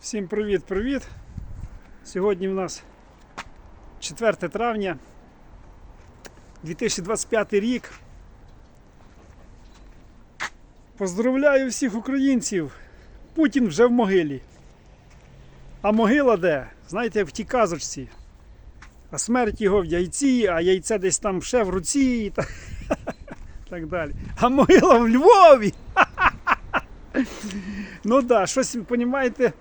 Всім привіт-привіт! Сьогодні в нас 4 травня 2025 рік. Поздравляю всіх українців! Путін вже в могилі. А могила де? Знаєте, як в тій казочці. А смерть його в яйці, а яйце десь там ще в руці і так, так далі. А могила в Львові! Ну так, щось, розумієте,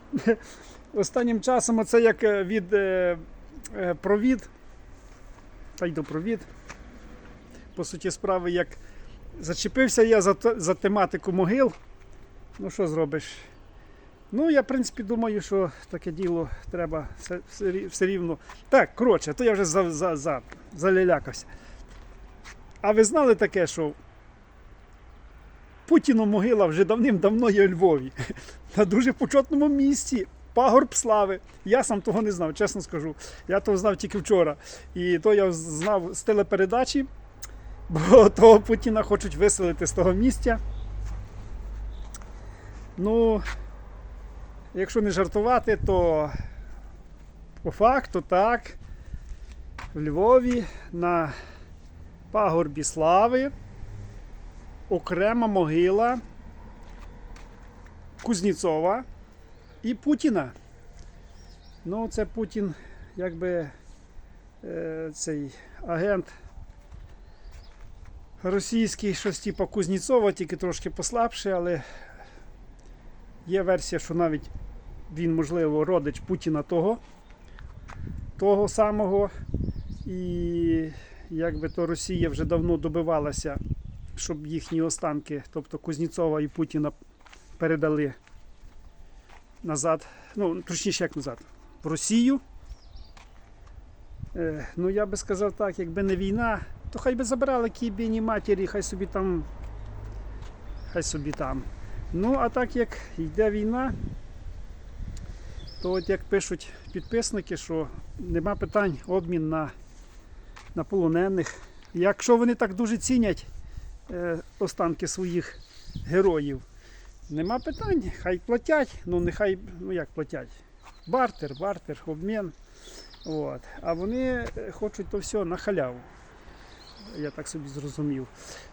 останнім часом це як е, від е, е, провід. Та й до провід. По суті справи, як зачепився я за, за тематику могил. Ну що зробиш? Ну, я, в принципі, думаю, що таке діло треба все, все, все рівно. Так, коротше, то я вже за, за, за, залялякався. А ви знали таке, що Путіну могила вже давним-давно є у Львові. На дуже почетному місці. Пагорб слави. Я сам того не знав, чесно скажу. Я того знав тільки вчора. І то я знав з телепередачі, бо того Путіна хочуть виселити з того місця. Ну, якщо не жартувати, то по факту так. В Львові на пагорбі слави окрема могила Кузнєцова і Путіна. Ну, це Путін, якби е, цей агент російський, щось типу Кузнєцова, тільки трошки послабше, але є версія, що навіть він, можливо, родич Путіна того, того самого. І якби то Росія вже давно добивалася щоб їхні останки, тобто Кузнєцова і Путіна, передали назад, ну, точніше, як назад, в Росію. Е, ну, я би сказав так, якби не війна, то хай би забирали кібіні матері, хай собі там. Хай собі там. Ну, а так як йде війна, то от як пишуть підписники, що нема питань обмін на, на полонених. Якщо вони так дуже цінять останки своїх героїв. Нема питань, хай платять, ну нехай, ну як платять. Бартер, бартер, обмін. От. А вони е, хочуть то все на халяву. Я так собі зрозумів.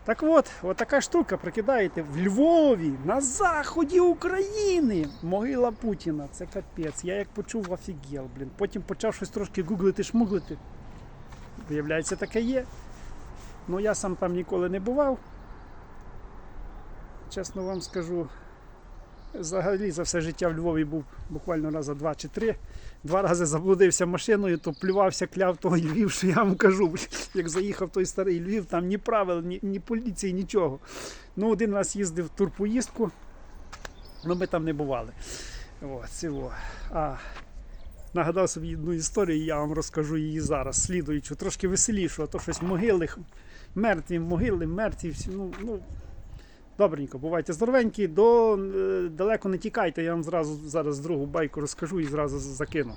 Так от, от така штука, прикидаєте, в Львові, на заході України, могила Путіна. Це капець. Я як почув, офігел, блін. Потім почав щось трошки гуглити, шмуглити. Виявляється, таке є. Ну, я сам там ніколи не бував. Чесно вам скажу, взагалі за все життя в Львові був буквально раза два чи три. Два рази заблудився машиною, то плювався, кляв той Львів, що я вам кажу. Як заїхав той старий Львів, там ні правил, ні, ні поліції, нічого. Ну, один раз їздив в турпоїздку, але ми там не бували. О, цього. А нагадав собі одну історію, я вам розкажу її зараз, слідуючу, трошки веселішу, а то щось могили, мертві, могили, мертві, всі, ну, ну, добренько, бувайте здоровенькі, до, е, далеко не тікайте, я вам зразу зараз другу байку розкажу і зразу закину.